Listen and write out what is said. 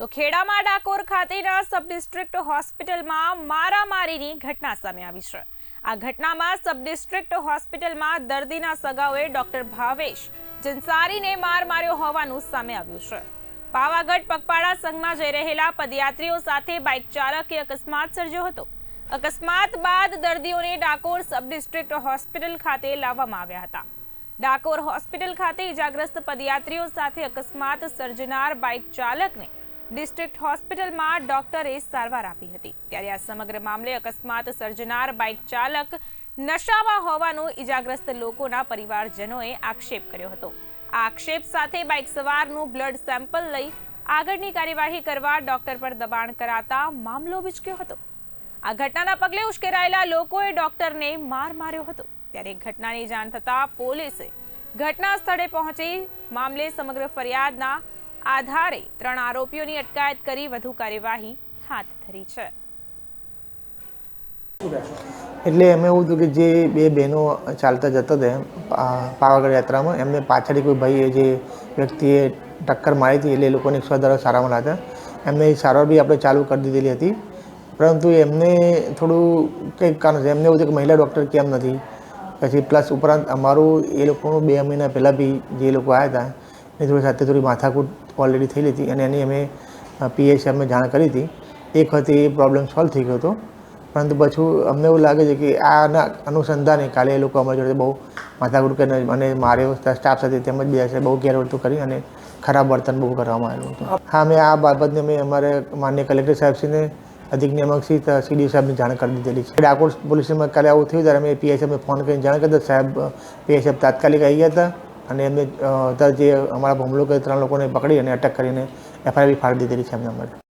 તો ખેડામાં ડાકોર ખાતેના sub district હોસ્પિટલમાં મારામારીની ઘટના સામે આવી છે. આ ઘટનામાં સબ ડિસ્ટ્રિક્ટ હોસ્પિટલમાં દર્દીના સગાઓએ ડોક્ટર ભાવેશ જંસારીને માર માર્યો હોવાનું સામે આવ્યું છે. પાવાગઢ પગપાળા સંઘમાં જઈ રહેલા પદયાત્રીઓ સાથે બાઇક ચાલકે અકસ્માત સર્જ્યો હતો. અકસ્માત બાદ દર્દીઓને ડાકોર સબ ડિસ્ટ્રિક્ટ હોસ્પિટલ ખાતે લાવવામાં આવ્યા હતા. ડાકોર હોસ્પિટલ ખાતે ઇજાગ્રસ્ત પદયાત્રીઓ સાથે અકસ્માત સર્જનાર બાઇક ચાલકને ડિસ્ટ્રિક્ટ હોસ્પિટલમાં ડોક્ટરે સારવાર આપી હતી. ત્યારે આ સમગ્ર મામલે અકસ્માત સર્જનાર બાઇક ચાલક નશામાં હોવાનો ઇજાગ્રસ્ત લોકોના પરિવારજનોએ આક્ષેપ કર્યો હતો. આ આક્ષેપ સાથે બાઇક સવારનું બ્લડ સેમ્પલ લઈ આગળની કાર્યવાહી કરવા ડોક્ટર પર દબાણ કરાતા મામલો વિચક્યો હતો. આ ઘટનાના પગલે ઉશ્કેરાયેલા લોકોએ ડોક્ટરને માર માર્યો હતો. ત્યારે ઘટનાની જાણ થતાં પોલીસે ઘટના સ્થળે પહોંચી મામલે સમગ્ર ફરિયાદના આધારે ત્રણ આરોપીઓની અટકાયત કરી વધુ કાર્યવાહી હાથ ધરી છે. એટલે એમ એવું હતું કે જે બે બહેનો ચાલતા જતા હતા પાવાગઢ યાત્રામાં, એમને પાછળથી કોઈ ભાઈએ જે વ્યક્તિએ ટક્કર મારી હતી એટલે એ લોકોને એકસો દસ સારામાં હતા. એમને સારવાર બી આપણે ચાલુ કરી દીધેલી હતી. પરંતુ એમને થોડું કંઈક કારણ છે, એમને એવું છે કે મહિલા ડૉક્ટર કેમ નથી? પછી પ્લસ ઉપરાંત અમારું એ લોકોનું બે મહિના પહેલાં બી જે લોકો આવ્યા હતા એ થોડી સાથે થોડી માથાકૂટ ઓલરેડી થયેલી હતી અને એની અમે પીએચએમને જાણ કરી હતી. એક વખતે એ પ્રોબ્લેમ સોલ્વ થઈ ગયો હતો. પરંતુ પછી અમને એવું લાગે છે કે આના અનુસંધાને કાલે એ લોકો અમારી જોડે બહુ માથાકૂટ કરીને અને માર્યો સ્ટાફ સાથે તેમજ બીજા સાથે બહુ ગેરવર્તું કરી અને ખરાબ વર્તન બહુ કરવામાં આવ્યું હતું. હા મેં આ બાબતને મેં અમારે માન્ય કલેક્ટર સાહેબશ્રીને અધિક નિયામકશ્રી સીડીઓ સાહેબને જાણ કરી દીધેલી છે. ડાકોર પોલીસમાં કાલે આવું થયું, ત્યારે મેં પીએસએફને ફોન કરીને જાણ કરી સાહેબ પીએસએફ તાત્કાલિક આવી ગયા હતા. અને એમને અત્યારે જે અમારા હુમલો કે ત્રણ લોકોને પકડી અને અટક કરીને એફઆઈઆર બી ફાડી દીધેલી છે એમના માટે.